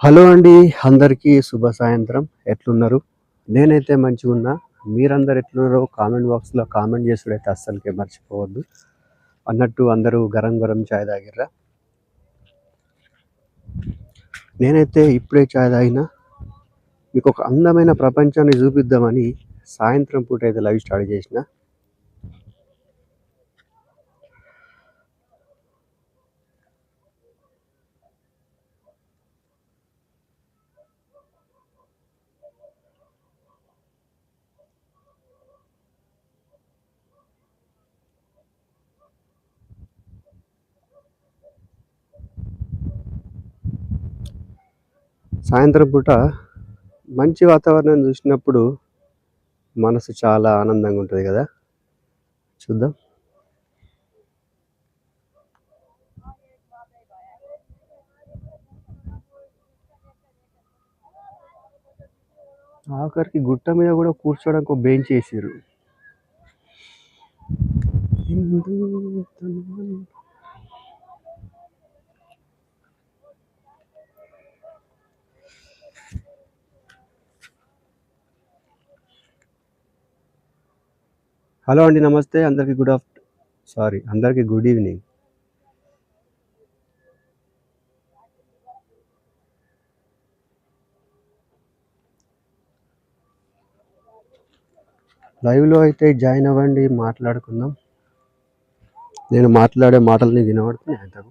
Hello అండి అందరికీ శుభ సాయంత్రం. ఎట్లున్నారు? నేనైతే మంచిగా ఉన్నా. మీరందరు ఎట్లున్నారో కామెంట్ బాక్స్లో కామెంట్ చేసుడైతే అస్సలకే మర్చిపోవద్దు. అన్నట్టు అందరూ గరం గరం చాయ్ తాగిర్రా? నేనైతే ఇప్పుడే చాయ్ తాగినా. మీకు ఒక అందమైన ప్రపంచాన్ని చూపిద్దామని సాయంత్రం పూట అయితే లైవ్ స్టార్ట్ చేసిన. సాయంత్రం పూట మంచి వాతావరణం చూసినప్పుడు మనసు చాలా ఆనందంగా ఉంటుంది కదా? చూద్దాం. ఆఖరికి గుట్ట మీద కూడా కూర్చోడానికి ఒక బెంచ్ వేసారు హలో అండి నమస్తే. అందరికీ గుడ్ ఆఫ్ సారీ అందరికీ గుడ్ ఈవినింగ్. లైవ్లో అయితే జాయిన్ అవ్వండి మాట్లాడుకుందాం. నేను మాట్లాడే మాటలని వినబడుతున్నాయి అంతకు?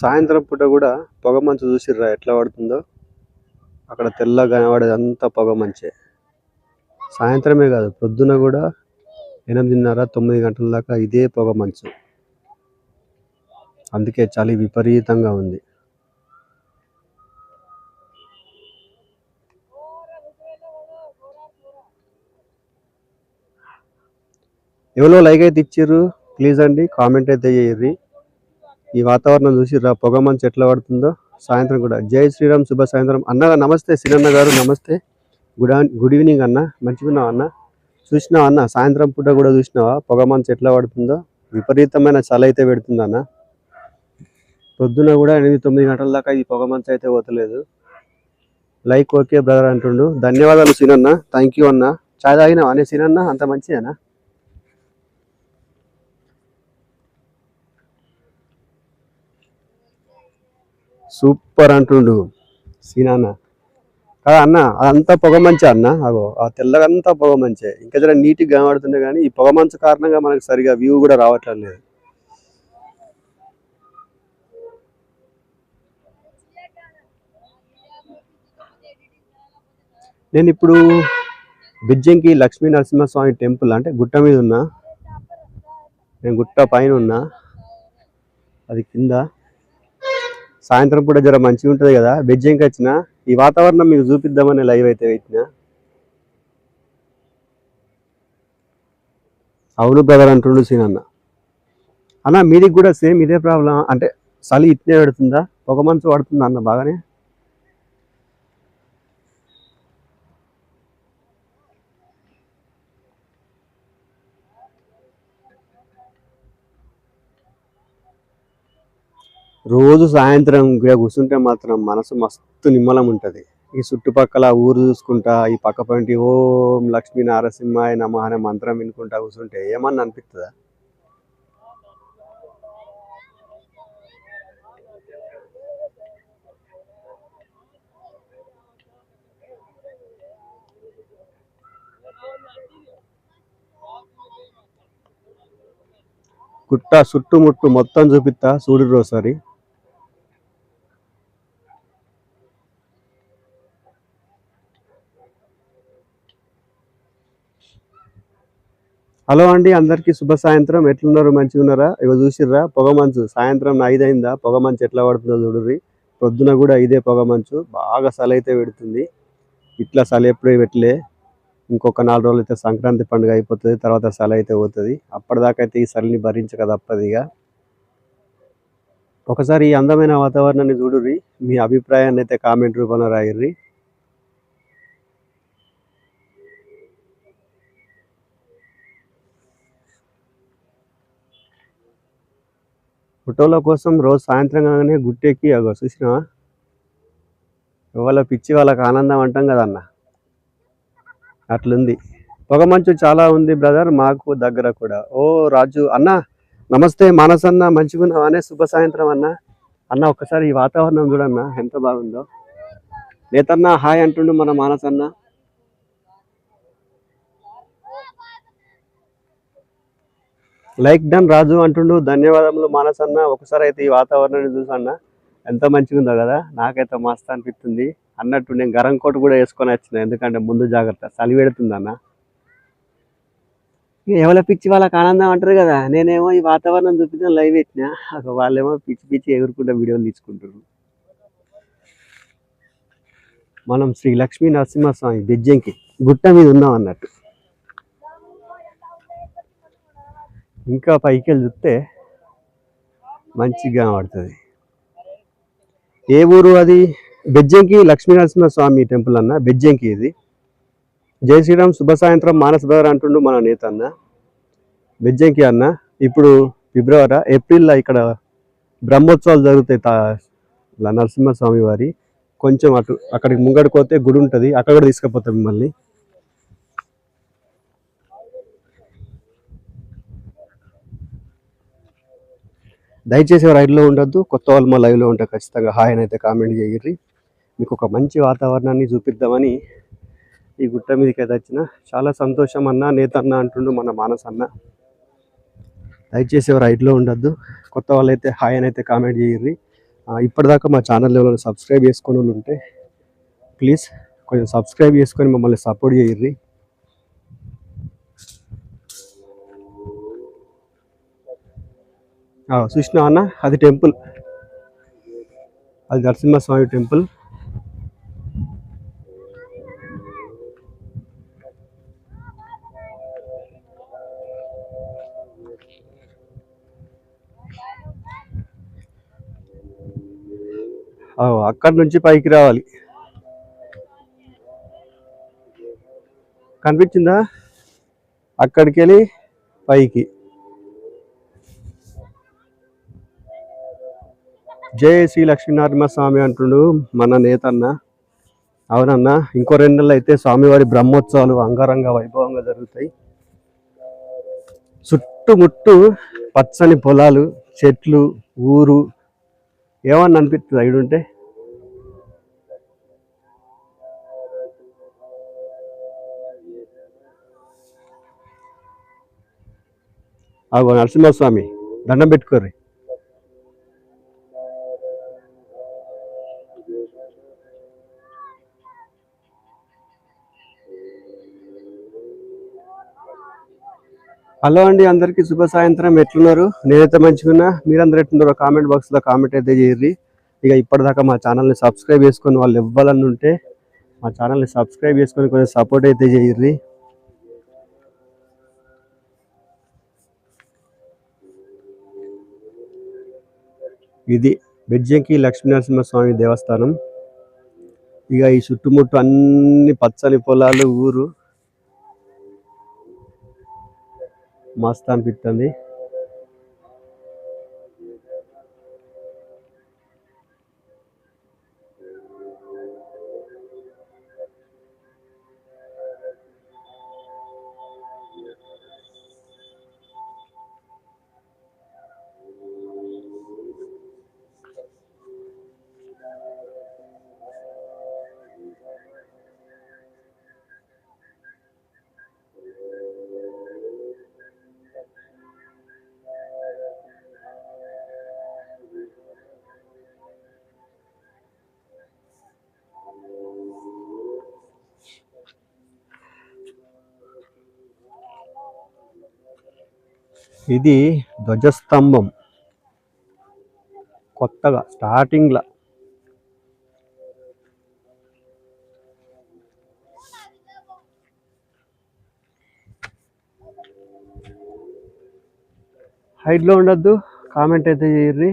సాయంత్రం పూట కూడా పొగ మంచు చూసిర్రా ఎట్లా పడుతుందో? అక్కడ తెల్లగా కనబడేది అంతా పొగ మంచే. సాయంత్రమే కాదు పొద్దున కూడా ఎనిమిదిన్నర తొమ్మిది గంటల దాకా ఇదే పొగ మంచు. అందుకే చలి విపరీతంగా ఉంది. ఎవరో లైక్ అయితే ఇచ్చారు ప్లీజ్ అండి కామెంట్ అయితే చేయర్రి ఈ వాతావరణం చూసి రా పొగమంచు చెట్ల ఎట్లా పడుతుందో? సాయంత్రం కూడా. జై శ్రీరామ్ శుభ సాయంత్రం. అన్న నమస్తే. సినన్న గారు నమస్తే. గుడ్ గుడ్ ఈవినింగ్ అన్న. మంచిగున్నావు అన్న? చూసినావా అన్న? సాయంత్రం పూట కూడా చూసినావా? పొగమంచు చెట్ల ఎట్లా పడుతుందో? విపరీతమైన చలి అయితే పెడుతుంది అన్న? పొద్దున కూడా ఎనిమిది తొమ్మిది గంటల దాకా ఈ పొగమంచు అయితే పోతలేదు. లైక్ ఓకే బ్రదర్ అంటుండు. ధన్యవాదాలు సినన్న. థ్యాంక్ యూ అన్న. చాయ్ తాగినావా? అనే సినన్న అంత మంచిదేనా? సూపర్ అంటుండు సీనాన్న. కదా అన్న అదంతా పొగ మంచి అన్న అగో ఆ తెల్లగంతా పొగ మంచే. ఇంకా జర నీట్గా కనబడుతుండే కానీ ఈ పొగ మంచు కారణంగా మనకు సరిగా వ్యూ కూడా రావట్లేదు. లేదు నేను ఇప్పుడు బిజ్జంకి లక్ష్మీ నరసింహస్వామి టెంపుల్ అంటే గుట్ట మీద ఉన్నా. నేను గుట్ట పైన ఉన్నా. అది కింద. సాయంత్రం పూట జర మంచిగా ఉంటుంది కదా. బెజ్జంకి వచ్చిన ఈ వాతావరణం మీకు చూపిద్దామని లైవ్ అయితే పెట్టిన? అవును బ్రదర్ అంటుండు సీన్ అన్న అన్న మీదికి కూడా సేమ్ ఇదే ప్రాబ్లం అంటే చలి ఇట్నే పెడుతుందా? ఒక మంచు పడుతుందా అన్న బాగానే? రోజు సాయంత్రం ఇక్కడ కూర్చుంటే మాత్రం మనసు మస్తు నిమ్మలం ఉంటుంది ఈ చుట్టుపక్కల ఊరు చూసుకుంటా ఈ పక్క పంటి ఓం లక్ష్మీ నారసింహాయ నమ అనే మంత్రం వినుకుంటా కూర్చుంటే ఏమన్నా అనిపిస్తుందా గుట్ట చుట్టుముట్టు మొత్తం చూపిస్తా చూడరు ఒకసారి హలో అండి అందరికీ శుభ సాయంత్రం. ఎట్లున్నారు? మంచిగా ఉన్నారా? చూసిర్రా పొగ మంచు. సాయంత్రం ఐదైందా? పొగ మంచు ఎట్లా పడుతుందో చూడుర్రి. పొద్దున కూడా ఇదే పొగ మంచు. బాగా చలి అయితే పెడుతుంది. ఇట్లా చలి ఎప్పుడూ పెట్టలే. ఇంకొక నాలుగు రోజులు అయితే సంక్రాంతి పండుగ అయిపోతుంది తర్వాత చలి అయితే పోతుంది. అప్పటిదాకా అయితే ఈ చలిని భరించక తప్పదు ఇక ఒకసారి ఈ అందమైన వాతావరణాన్ని చూడుర్రి. మీ అభిప్రాయాన్ని అయితే కామెంట్ రూపంలో రాయిర్రి. ఫోటోల కోసం రోజు సాయంత్రం కాగానే గుట్టెక్కి అగో చూసినావా? ఇవాళ పిచ్చి వాళ్ళకి ఆనందం అంటాం కదా అన్న. అట్లుంది. పొగ మంచు చాలా ఉంది బ్రదర్ మాకు దగ్గర కూడా. ఓ రాజు అన్న నమస్తే మానస్ అన్న మంచిగున్నావానే శుభ సాయంత్రం అన్న. అన్న ఒక్కసారి ఈ వాతావరణం చూడన్నా ఎంత బాగుందో. నేతన్న హాయ్ అంటుండు మన మానస్ అన్న లైక్ డన్ రాజు అంటుండు ధన్యవాదములు మానస్ అన్న ఒకసారి అయితే ఈ వాతావరణాన్ని చూసన్న ఎంత మంచిగుందో కదా నాకైతే మస్తు అనిపిస్తుంది. అన్నట్టు నేను గరం కోట్ కూడా వేసుకొని వచ్చిన ఎందుకంటే ముందు జాగ్రత్త చలి పెడుతుంది అన్న. పిచ్చి వాళ్ళకి ఆనందం అంటారు కదా నేనేమో ఈ వాతావరణం చూపితే లైవ్ పెట్టిన. వాళ్ళేమో పిచ్చి పిచ్చి ఎగురుకుంటా వీడియోలు తీసుకుంటారు మనం శ్రీ లక్ష్మీ నరసింహస్వామి బెజ్జంకి గుట్ట మీద ఉన్నాం అన్నట్టు. ఇంకా పైకి వెళ్ళి చూస్తే మంచిగా పడుతుంది ఏ ఊరు అది? బెజ్జంకి లక్ష్మీనరసింహ స్వామి టెంపుల్ అన్న బెజ్జంకి ఇది. జై శ్రీరామ్ శుభ సాయంత్రం మానస బ్రదర్ అంటుండు మన నేత అన్న. బెజ్జంకి అన్న ఇప్పుడు ఫిబ్రవరి ఏప్రిల్లో ఇక్కడ బ్రహ్మోత్సవాలు జరుగుతాయి తా నరసింహస్వామి వారి. కొంచెం అటు అక్కడికి ముంగడికి పోతే గుడి ఉంటుంది అక్కడ కూడా తీసుకుపోతాం మిమ్మల్ని. దయచేసి రైడ్లో ఉండొద్దు. కొత్త వాళ్ళు మా లైవ్లో ఉంటే ఖచ్చితంగా హాయ్ అని అయితే కామెంట్ చేయర్రి. మీకు ఒక మంచి వాతావరణాన్ని చూపిద్దామని ఈ గుట్ట మీదకి అయితే వచ్చిన. చాలా సంతోషం అన్న నేత అన్న అంటుండు మన మానస్ అన్న. దయచేసి రైడ్లో ఉండొద్దు. కొత్త వాళ్ళైతే అయితే హాయ్ అని అయితే కామెంట్ చేయర్రి. ఇప్పటిదాకా మా ఛానల్ ఎవరైనా సబ్స్క్రైబ్ చేసుకుని వాళ్ళు ఉంటే ప్లీజ్ కొంచెం సబ్స్క్రైబ్ చేసుకొని మమ్మల్ని సపోర్ట్ చేయర్రి. చూసినా అన్న అది టెంపుల్. అది నరసింహస్వామి టెంపుల్. అక్కడి నుంచి పైకి రావాలి. కనిపించిందా? అక్కడికి వెళ్ళి పైకి. జై శ్రీ లక్ష్మీనరసింహ స్వామి అంటుండు మన నేతన్న. అవునన్నా ఇంకో రెండు నెలలు అయితే స్వామివారి బ్రహ్మోత్సవాలు అంగరంగ వైభవంగా జరుగుతాయి. చుట్టుముట్టు పచ్చని పొలాలు చెట్లు ఊరు. ఏమన్నా అనిపిస్తుంది అక్కడ అగో నరసింహస్వామి దండం పెట్టుకోర్రి. హలో అండి అందరికీ శుభ సాయంత్రం. ఎట్లున్నారు? నేనైతే మంచిగున్నా మీరందరూ ఎట్లున్నారో కామెంట్ బాక్స్లో కామెంట్ అయితే చేయర్రి ఇక ఇప్పటిదాకా మా ఛానల్ని సబ్స్క్రైబ్ చేసుకొని వాళ్ళు ఇవ్వాలని ఉంటే మా ఛానల్ని సబ్స్క్రైబ్ చేసుకొని కొంచెం సపోర్ట్ అయితే చేయర్రి ఇది బెడ్జంకి లక్ష్మీనరసింహ స్వామి దేవస్థానం. ఇక ఈ చుట్టుముట్టు అన్ని పచ్చని పొలాలు ఊరు మస్తు అనిపిస్తుంది. ఇది ధ్వజస్తంభం. కొత్తగా స్టార్టింగ్లో హైట్లో ఉండొద్దు కామెంట్ అయితే చేయర్రి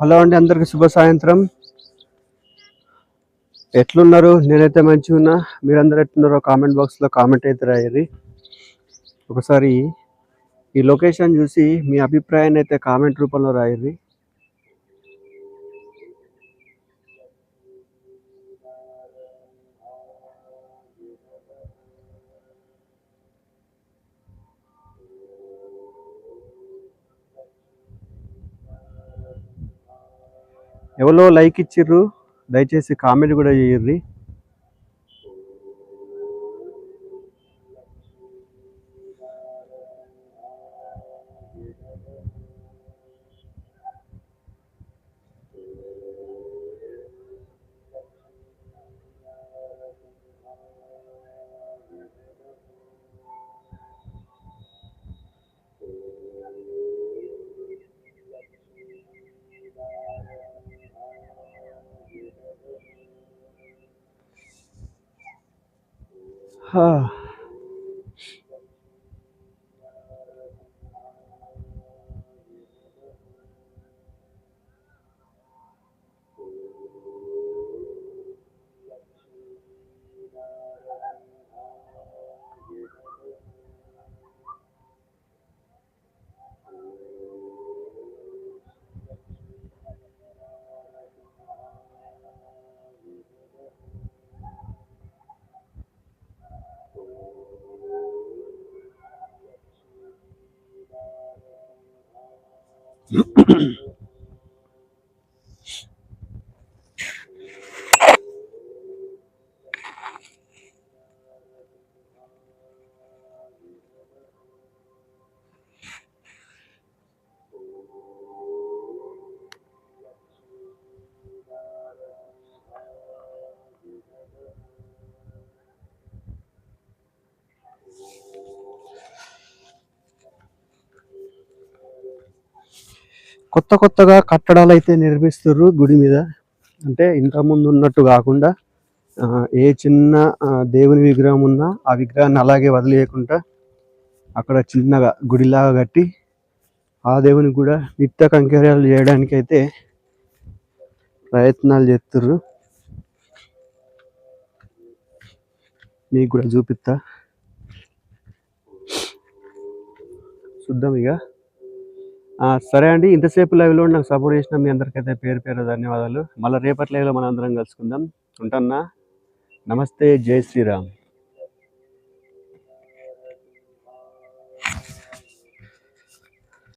హలో అండి అందరికి శుభ సాయంత్రం. ఎట్లున్నారు? నేనైతే మంచిగా ఉన్నా. మీరందరూ ఎట్లున్నారో కామెంట్ బాక్స్లో కామెంట్ అయితే రాయరి ఒకసారి ఈ లొకేషన్ చూసి మీ అభిప్రాయాన్ని అయితే కామెంట్ రూపంలో రాయరి ఎవరో లైక్ ఇచ్చిర్రు దయచేసి కామెంట్ కూడా చేయర్రి হ্যাঁ కొత్త కొత్తగా కట్టడాలు అయితే నిర్మిస్తుర్రు గుడి మీద. అంటే ఇంతకుముందు ఉన్నట్టు కాకుండా ఏ చిన్న దేవుని విగ్రహం ఉన్నా ఆ విగ్రహాన్ని అలాగే వదిలేయకుండా అక్కడ చిన్నగా గుడిలాగా కట్టి ఆ దేవునికి కూడా నిత్య కంకర్యాలు చేయడానికి అయితే ప్రయత్నాలు చేస్తుర్రు. మీకు కూడా చూపిస్తా. చూద్దాం ఇక. సరే అండి. ఇంతసేపు లైవ్లో నాకు సపోర్ట్ చేసిన మీ అందరికైతే పేరు పేరు ధన్యవాదాలు. మళ్ళీ రేపటి లైవ్లో మనం అందరం కలుసుకుందాం. ఉంటాన్నా నమస్తే. జై శ్రీరామ్.